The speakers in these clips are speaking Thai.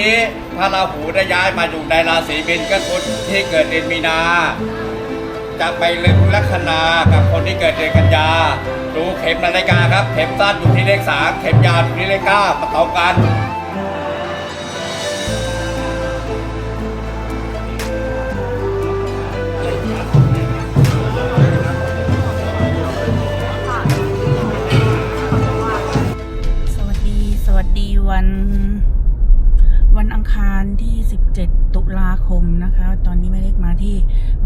นี้พระราหูได้ย้ายมาอยู่ในราศีมีนก็คนที่เกิดเดือนมีนา จะไปลึกลัคนากับคนที่เกิดเดือนกันยา ดูเข็มนาฬิกาครับ เข็มสั้นอยู่ที่เลขสามเข็มยาวอยู่ที่เลขเก้าประกอบกันสวัสดีสวัสดีวัน วันอังคารที่ 17 ตุลาคมนะคะ ตอนนี้ไม่ได้มาที่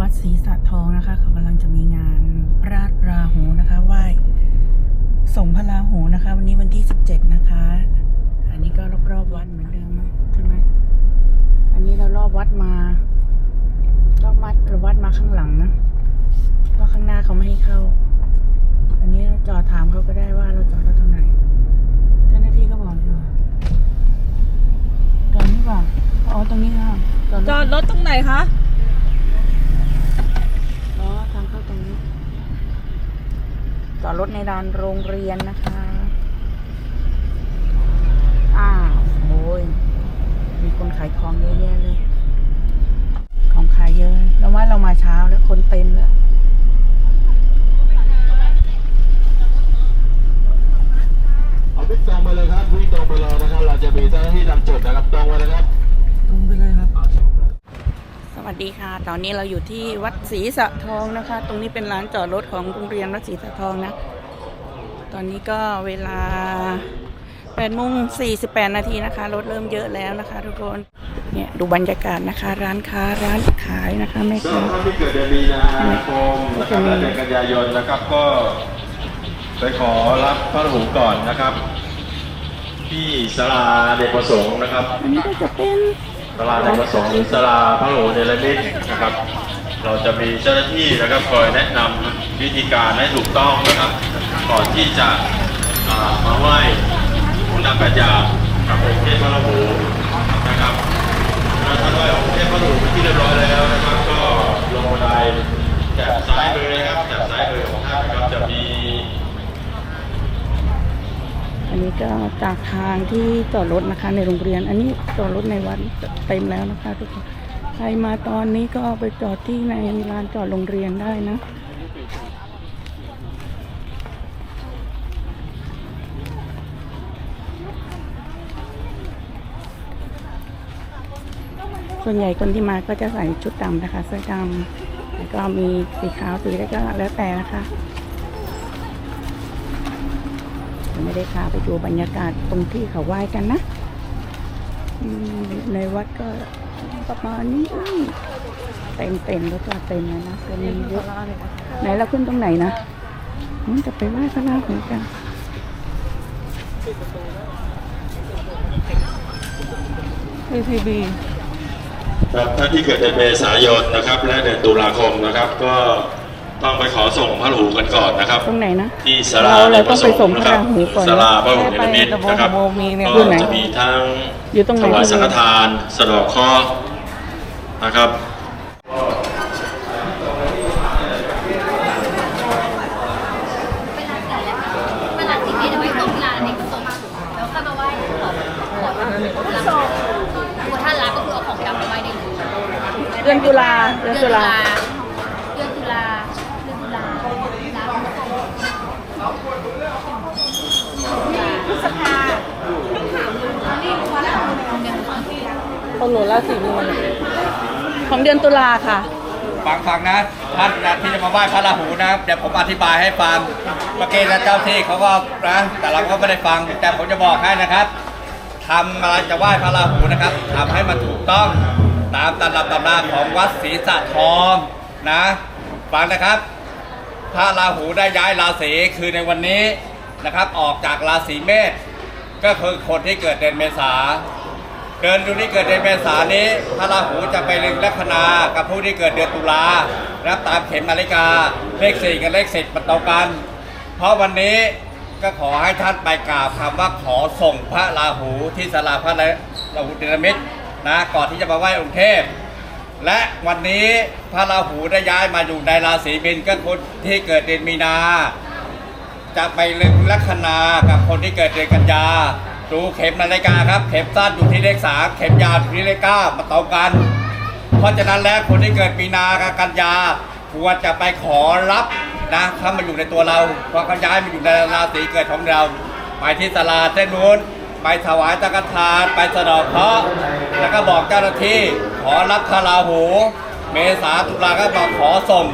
วัดศรีสะทองนะคะ เขากำลังจะมีงานพระราชราหูนะคะไหว้ส่งพระราหูนะคะ วันนี้วันที่ 17 นะคะ อันนี้ก็รอบๆวัดเหมือนเดิมใช่ไหมอันนี้เรารอบวัดมารอบวัดเราวัดมาข้างหลังนะว่าข้างหน้าเขาไม่ให้เข้า อันนี้เราจอดถามเขาก็ได้ว่าเราจอดรถตรงไหน เจ้าหน้าที่ก็บอกอยู่ตรงนี้ป่ะอ๋อ ตรงนี้ค่ะจอด จอด รถตรงไหนคะ อ๋อ ทางเข้าตรงนี้ จอดรถในลานโรงเรียนนะคะ อ้าวโอ้ย มีคนขายของเยอะแยะเลย ของขายเยอะแล้วว่าเรามาเช้าแล้วคนเต็มแล้วเอาวิ่งตรงไปเลยครับวิ่งตรงไปเลยนะครับ เราจะมีเจ้าหน้าที่นำจุดนะครับตรงไปเลยครับ สวัสดีค่ะ ตอนนี้เราอยู่ที่วัดศรีสะทองนะคะ ตรงนี้เป็นร้านจอดรถของโรงเรียนวัดศรีสะทองนะ ตอนนี้ก็เวลา8โมง48นาทีนะคะ รถเริ่มเยอะแล้วนะคะ ทุกคน เนี่ยดูบรรยากาศนะคะ ร้านค้าร้านขายนะคะแม่สำหค้ารับท่านที่เกิดเดือนมีนาคมนะครับและเดือนกันยายนนะครับก็ไปขอรับพระราหูก่อนนะครับ ที่ศาลาเด็กประสงค์นะครับ อันนี้ก็จะเป็น ศาลาเด็กประสงฆ์หรือศาลาพระโหูเนรมิตนะครับ เราจะมีเจ้าหน้าที่นะครับคอยแนะนำวิธีการให้ถูกต้องนะครับ ก่อนที่จะมาไหว้ผู้นำปัญญากับองค์เทพพระโหูนะครับแล้วท่านไหว้องค์เทพพระราหูเป็นที่เรียบร้อยแล้วนะครับ ก็ลงบันไดแถบซ้ายมือนะครับแถบซ้ายมือของท่านนะครับจะมี อันนี้ก็จากทางที่จอดรถนะคะในโรงเรียน อันนี้จอดรถในวัดเต็มแล้วนะคะทุกคนใครมาตอนนี้ก็ไปจอดที่ในลานจอดโรงเรียนได้นะส่วนใหญ่คนที่มาก็จะใส่ชุดดำนะคะเสื้อดำแล้วก็มีสีขาวสีอะไรก็แล้วแต่นะคะ ไม่ได้พาไปดูบรรยากาศตรงที่เขาไหว้กันนะอืมในวัดก็ประมาณนี้เต็มเต็มๆรถจอดเต็มเลยนะก็มีเยอะไหนเราขึ้นตรงไหนนะมันจะไปไหว้พระราหูกัน PPB ครับท่านที่เกิดในเมษายนนะครับ และเดือนตุลาคมนะครับก็ ต้องไปขอส่งพระราหูกันก่อนนะครับ ตรงไหนนะ ที่ศาลาเราในเราปต้อระงสไปงส่งค์พนะระครัราบหูก่อนศานะลาพระหูเนรมิตนะครับไปไปไปก็อยู่ไหนจะมีทั้งอยู่ตรงไหน ถวายสังฆทาน สะเดอกเคราะห์นะครับเวลาสิ่งนี้จะไม่ต้องลาเด็กส่งมาแล้วเข้ามาไหว้ขอขอตัวท่านรักก็คือเอาของดำมาไหว้ได้เลยเดือนตุลาเดือนตุลา เดือนตุลาเดือนตุลาเดือนตุลาพฤษภาเดือนตุลา ของหนูราศีมีนของเดือนตุลาค่ะ ฟังฟังนะท่านนะที่จะมาไหว้พระราหูนะเดี๋ยวผมอธิบายให้ฟังเมื่อกี้นะเจ้าที่เขาก็นะแต่เราก็ไม่ได้ฟัง แต่ผมจะบอกให้นะครับทำอะไรจะไหว้พระราหูนะครับทำให้มันถูกต้องตามตำรับตำราของวัดศรีสะทองนะฟังนะครับ พระราหูได้ย้ายราศีคือในวันนี้นะครับ ออกจากราศีเมษก็คือคนที่เกิดเดือนเมษา เดินดูที่เกิดเดือนเมษานี้พระราหูจะไปลึงลัคนา กับผู้ที่เกิดเดือนตุลารับตามเข็มนาฬิกาเลขสี่กับเลขสิบมันตรงกัน เพราะวันนี้ก็ขอให้ท่านไปกราบคำว่าขอส่งพระราหูที่ศาลาพระราหูเดนมิตรนะก่อนที่จะมาไหว้องค์เทพ และวันนี้พระราหูได้ย้ายมาอยู่ในราศีมีนก็คนที่เกิดเดือนมีนา จะไปลึกลัคนากับคนที่เกิดเดือนกันยา ดูเข็มนาฬิกาครับ เข็มสั้นอยู่ที่เลขสามเข็มยาวอยู่ที่เลขเก้ามาตรงกัน เพราะฉะนั้นแล้วคนที่เกิดมีนากับกันยาควรจะไปขอรับนะถ้ามาอยู่ในตัวเราเพราะเขาย้ายมาอยู่ในราศีเกิดของเรา ไปที่ตลาดเส้นนู้นไปถวายตะกทานไปสะดอกเคราะห์แล้วก็บอกเจ้าหน้าที่ขอรับคาราหู เมษาตุลาก็บอกขอส่ง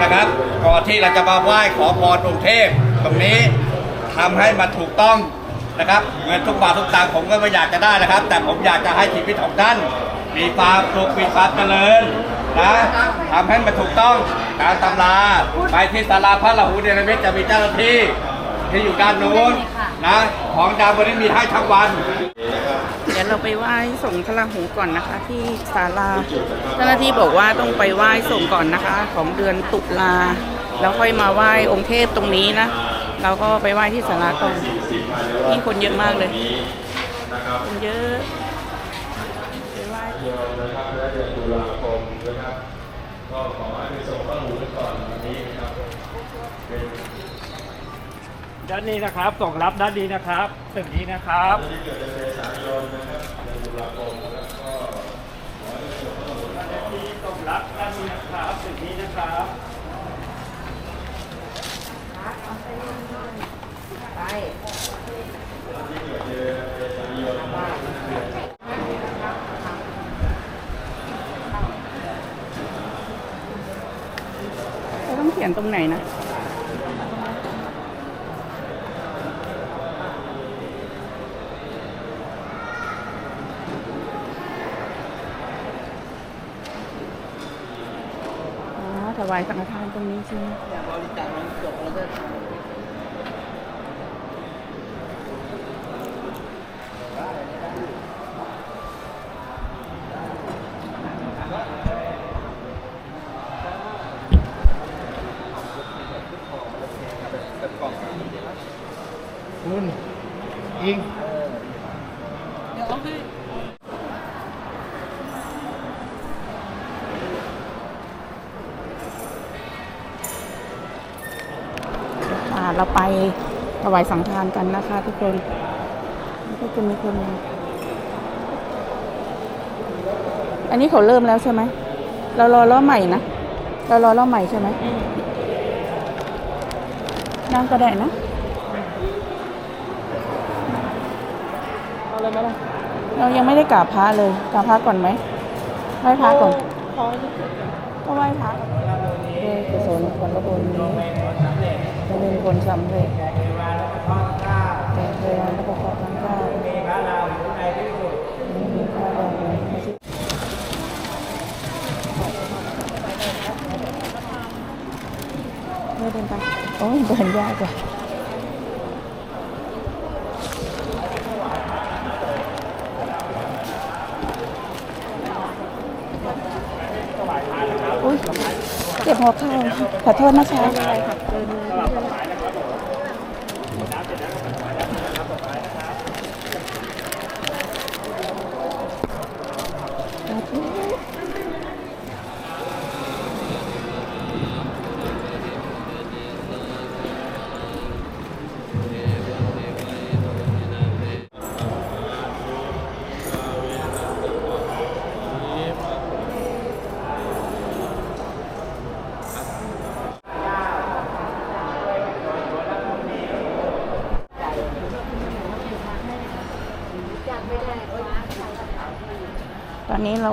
นะครับ ก่อนที่เราจะมาไหว้ขอพรองค์เทพ ตรงนี้ทำให้มันถูกต้อง นะครับเงินทุกบาททุกสตางค์ผมก็ไม่อยากจะได้นะครับ แต่ผมอยากจะให้ชีวิตของท่าน มีความสุขมีความเจริญนะทำให้มันถูกต้องตามตำราไปที่ศาลาพระราหูเดลมิตจะมีเจ้าหน้าที่ที่อยู่ด้านนู้นนะของดาววันนี้มีให้ทั้งวัน เดี๋ยวเราไปไหว้ส่งพระราหูก่อนนะคะ ที่ศาลาเจ้าหน้าที่บอกว่าต้องไปไหว้ส่งก่อนนะคะ ของเดือนตุลาแล้วค่อยมาไหว้องค์เทพตรงนี้นะ เราก็ไปไหว้ที่ศาลาก่อนมีคนเยอะมากเลยคนเยอะไปไหว้เดียวนะครับและเดือนตุลาคมนะครับก็ขอให้ไปส่งพระหูก่อนวันนี้นะครับด้านนี้นะครับส่งรับด้านนี้นะครับตึกนี้นะครับที่เกิดในเมษายนนะครับเดือนตุลาคมแล้วก็ที่ส่งรับด้านนี้นะครับตึกนี้นะครับ เราต้องเขียนตรงไหนนะอ๋อถวายสังฆทานตรงนี้ใช่ไหมอ่า เราไปถวายสังฆทานกันนะคะ ทุกคนแล้วก็จะมีคนมาอันนี้เขาเริ่มแล้วใช่ไหมเรารอรอบใหม่นะเรารอรอบใหม่ใช่ไหมนั่งก็ได้นะเอาเลยไหมล่ะเรายังไม่ได้กราบพระเลยกราบพระก่อนไหมไหว้พระก่อนขอก็ไหว้พระด้วยกุศลผลบุญนี้ จะเป็นคนสำเร็จแต่เทวาและประกอบทั้งเก้ามีพระราหูในที่สุดมีพระราหูในที่สุดไม่เดินไปโอ้ยเดินยากจ้ะอุ้ย เจ็บหัวเข่าขอโทษนะคะ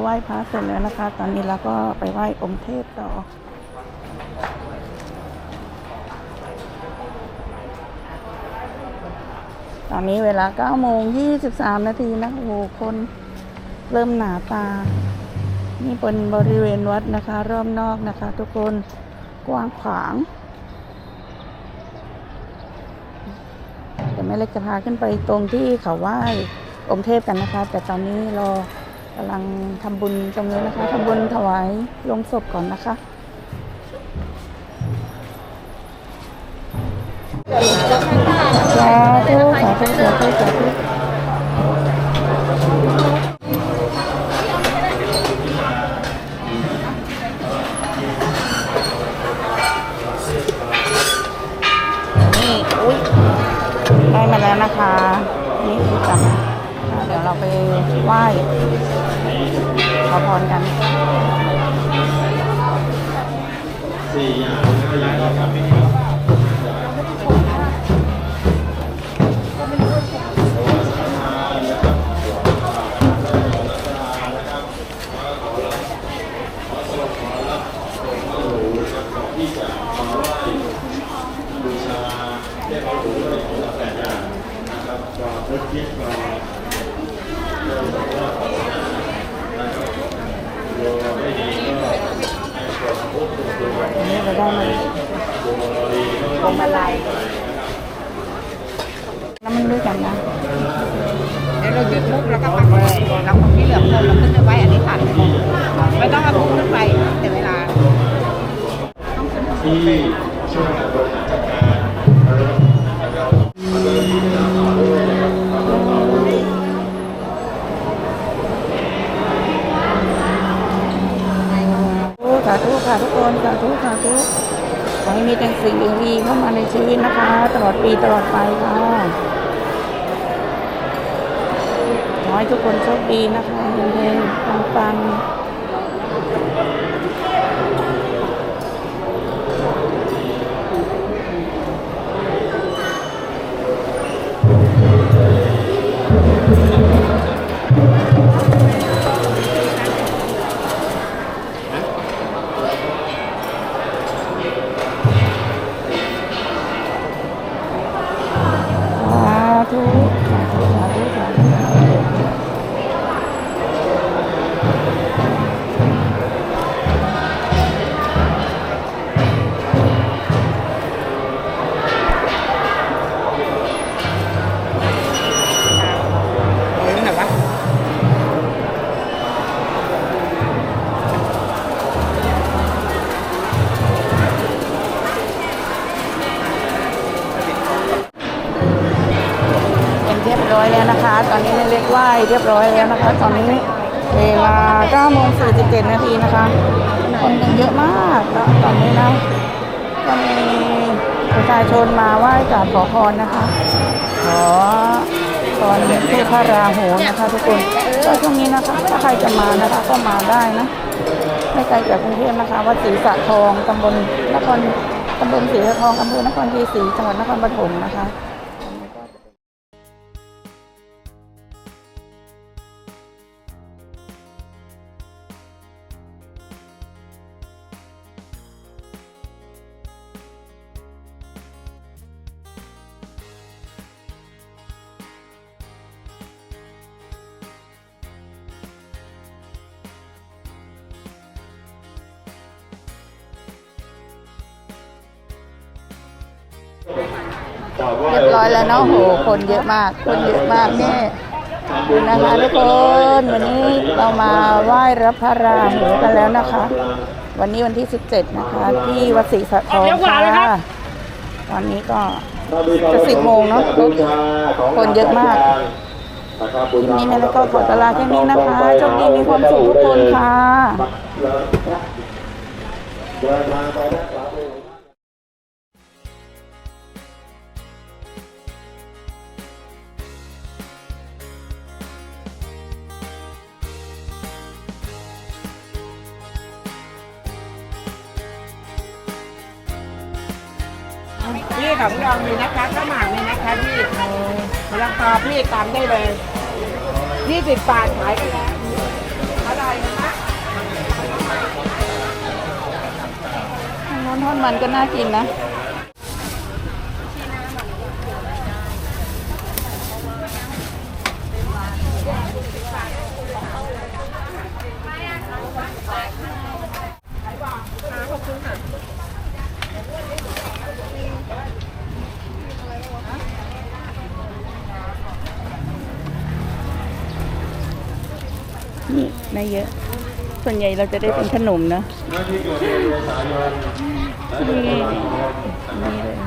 ไหว้พระเสร็จแล้วนะคะ ตอนนี้เราก็ไปไหว้องค์เทพต่อตอนนี้เวลา9โมง23 นาทีนะโอ้โหคนเริ่มหนาตา นี่เป็นบริเวณวัดนะคะ รอบนอกนะคะ ทุกคนกว้างขวางแต่แม่เล็กจะพาขึ้นไปตรงที่เขาไหว้องค์เทพกันนะคะ แต่ตอนนี้รา กำลังทำบุญตรงนี้นะคะทำบุญถวายลงศพก่อนนะคะสาธุสาธุสาธุสาธุ ไปไหว้ขอพรกัน อันนี้เราได้มาพวงมาลัยแล้วมันด้วยกันนะเดี๋ยวเราหยุดมุกแล้วก็ปักเลยเราของที่เหลือคนเราขึ้นไปไว้อันนี้ผ่านไม่ต้องเอามุกขึ้นไปแต่เวลาที่ช่วยบริหาร ค่ะทุกคนสาธุสาธุขอให้มีแต่สิ่งดีๆเข้ามาในชีวิตนะคะ ตลอดปีตลอดไปค่ะขอให้ทุกคนโชคดีนะคะเฮงๆปังๆ เล็กไหว้เรียบร้อยแล้วนะคะ ตอนนี้เวลา9โมง47นาทีนะคะ คนกันเยอะมากตอนนี้นะก็มีประชาชนมาไหว้กราบขอพรนะคะขอตอนเทพราหูนะคะทุกคนก็ช่วงนี้นะคะถ้าใครจะมานะคะก็มาได้นะไม่ไกลจากกรุงเทพนะคะวัดศรีสะทองตำบลนครตำบลศรีสะทองอำเภอนครชัยศรีจังหวัดนครปฐมนะคะ เรียบร้อยแล้วเนาะโหคนเยอะมาก คนเยอะมากนี่ดูนะคะทุกคนวันนี้เรามาไหว้รับพระราหูกันแล้วนะคะ วันนี้วันที่ 17 นะคะ ที่วัดศรีสะทองค่ะวันนี้ก็จะ10โมงเนอะคนเยอะมากนี้แม่แล้วก็ขอตลาแค่นี้นะคะโชคดีมีความสุขทุกคนค่ะ พี่ของดองมีนะคะข้าวหมากมีนะคะพี่ราคาพี่ตามได้เลยยี่สิบบาทขายกันแล้วอร่อยนะคะน้ำทอดมันก็น่ากินนะ ได้เยอะ ส่วนใหญ่เราจะได้เป็นขนมนะหน้าที่เกิดเดือนเมษายนนี่นี่เลย